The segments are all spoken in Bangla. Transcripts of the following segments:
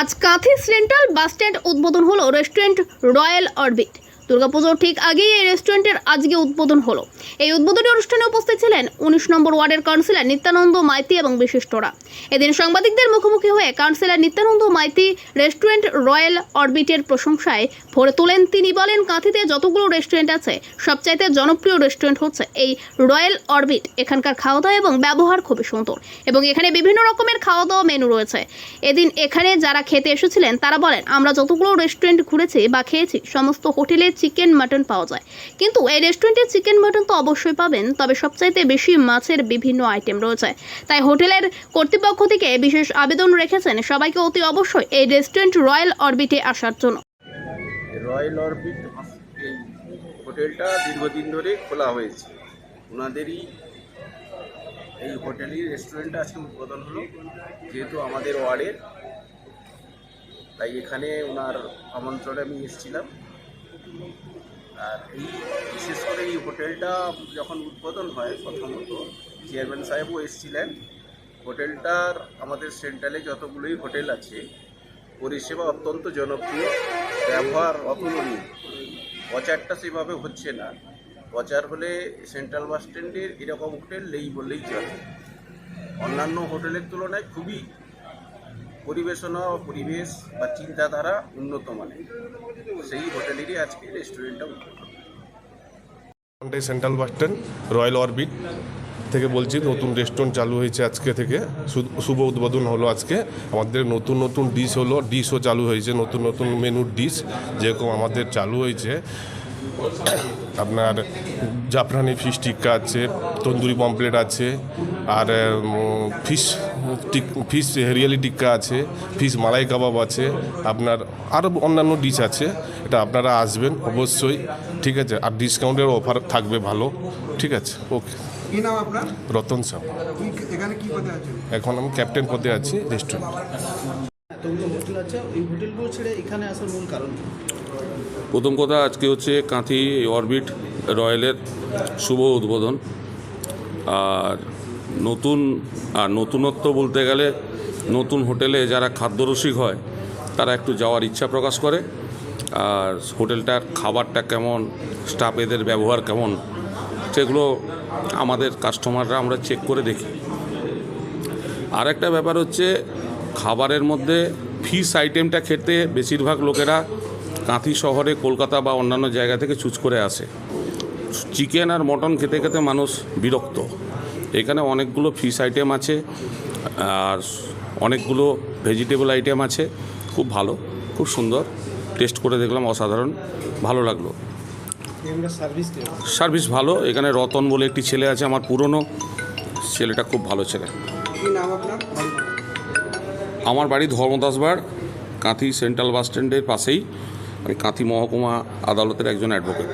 আজ কাঁথি সেন্ট্রাল বাস স্ট্যান্ড উদ্বোধন হলো রেস্টুরেন্ট রয়্যাল অরবিট। দুর্গাপুজোর ঠিক আগেই এই রেস্টুরেন্টের আজকে উদ্বোধন হলো। এই উদ্বোধনী অনুষ্ঠানে উপস্থিত ছিলেন উনিশ নম্বর ওয়ার্ডের কাউন্সিলর নিত্যানন্দ মাইতি এবং বিশিষ্টরা। এদিন সাংবাদিকদের মুখোমুখি হয়ে councillor Nityananda Maiti restaurant royal অরবিটের প্রশংসায় ভরে তোলেন। তিনি বলেন, কাঁথিতে যতগুলো রেস্টুরেন্ট আছে, সবচাইতে জনপ্রিয় রেস্টুরেন্ট হচ্ছে এই রয়্যাল অরবিট। এখানকার খাওয়া দাওয়া এবং ব্যবহার খুবই সুন্দর এবং এখানে বিভিন্ন রকমের খাওয়া দাওয়া মেনু রয়েছে। এদিন এখানে যারা খেতে এসেছিলেন, তারা বলেন, আমরা যতগুলো রেস্টুরেন্ট ঘুরেছি বা খেয়েছি, সমস্ত হোটেলে চিকেন মাটন পাওয়া যায়। কিন্তু এই রেস্টুরেন্টে চিকেন মাটন তো অবশ্যই পাবেন, তবে সবচাইতে বেশি মাছের বিভিন্ন আইটেম রয়েছে। তাই হোটেলের কর্তৃপক্ষ থেকে বিশেষ আবেদন রেখেছেন সবাইকে অতি অবশ্যই এই রেস্টুরেন্ট রয়্যাল অরবিটে আসার জন্য। রয়্যাল অরবিট হোটেলটা দীর্ঘদিন ধরে খোলা হয়েছে। ওনাদেরই এই হোটেলই রেস্টুরেন্টটা আজকে উদ্বোধন হলো, যেহেতু আমাদের ওয়ার্ডের। তাই এখানে ওনার আমন্ত্রণে আমি এসেছিলাম। আর এই বিশেষ করে এই হোটেলটা যখন উদ্বোধন হয় প্রথমত, চেয়ারম্যান সাহেবও এসেছিলেন। হোটেলটার আমাদের সেন্ট্রালে যতগুলোই হোটেল আছে, পরিষেবা অত্যন্ত জনপ্রিয়, ব্যবহার অতুলনীয়। প্রচারটা সেভাবে হচ্ছে না। প্রচার হলে সেন্ট্রাল বাস স্ট্যান্ডের এরকম হোটেল নেই বললেই চলে। অন্যান্য হোটেলের তুলনায় খুবই পরিবেশনা ও পরিবেশ বা চিন্তাধারা উন্নত মানের। সেই হোটেলেরই আজকে রেস্টুরেন্টটা উদ্বোধন central bus stand royal orbit থেকে বলছি, নতুন রেস্টুরেন্ট চালু হয়েছে আজকে থেকে। শুভ উদ্বোধন হলো আজকে। আমাদের নতুন নতুন ডিশ হলো ডিশও চালু হয়েছে, নতুন নতুন মেনুর ডিশ যেরকম আমাদের চালু হয়েছে। আপনার জাফরানি ফিশ টিক্কা আছে তন্দুরি পমপ্লেট আছে আর ফিশ টিক ফিশ হেরিয়ালি টিক্কা আছে ফিশ মালাই কাবাব আছে আপনার আরও অন্যান্য ডিশ আছে এটা আপনারা আসবেন অবশ্যই ঠিক আছে আর ডিসকাউন্টের অফার থাকবে ভালো ঠিক আছে ওকে। কি নাম আপনার? রতন সাহ। কি এখানে কি পদে আছেন? এখন আমি ক্যাপ্টেন পদে আছি রেস্টুরেন্ট। এই হোটেলগুলো ছেড়ে এখানে আসার মূল কারণ প্রথম কথা আজকে হচ্ছে কাঁথি অরবিট রয়্যালের শুভ উদ্বোধন। আর নতুন, আর নতুনত্ব বলতে গেলে নতুন হোটেলে যারা খাদ্যরসিক হয়, তারা একটু যাওয়ার ইচ্ছা প্রকাশ করে। আর হোটেলটার খাবারটা কেমন স্টাফ এদের ব্যবহার কেমন, সেগুলো আমাদের কাস্টমাররা আমরা চেক করে দেখি। আর একটা ব্যাপার হচ্ছে, খাবারের মধ্যে ফিশ আইটেমটা খেতে বেশিরভাগ লোকেরা কাঁথি শহরে, কলকাতা বা অন্যান্য জায়গা থেকে চুজ করে আসে। চিকেন আর মটন খেতে খেতে মানুষ বিরক্ত। এখানে অনেকগুলো ফিশ আইটেম আছে, আর অনেকগুলো ভেজিটেবল আইটেম আছে। খুব ভালো, খুব সুন্দর। টেস্ট করে দেখলাম, অসাধারণ। ভালো লাগল। সার্ভিস ভালো, এখানে রতন বলে একটি ছেলে আছে, আমার পুরনো। ছেলেটা খুব ভালো ছেলে। নাম আপনার? আমার বাড়ি ধর্মদাসবার কাঁথি সেন্ট্রাল বাস স্ট্যান্ডের পাশেই। আমি কাঁথি মহকুমা আদালতের একজন অ্যাডভোকেট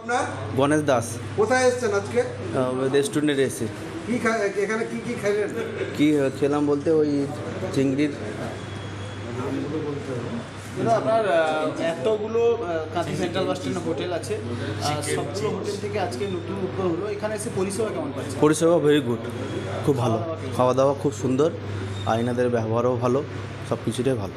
আপনার গণেশ দাস। কোথায় এসেছেন আজকে? রেস্টুরেন্টে এসে কি এখানে কি কি খাইলেন? কি খেলাম বলতে ওই চিংড়ির দাদা আপনার এতগুলো Kanthi central bus stand hotel আছে। আর সবগুলো হোটেল থেকে আজকে নতুন উদ্যোগ হলো। এখানে এসে পরিষেবা কেমন পাচ্ছে পরিষেবা ভেরি গুড খুব ভালো। খাওয়া দাওয়া খুব সুন্দর। আইনাদের ব্যবহারও ভালো সব কিছুটাই ভালো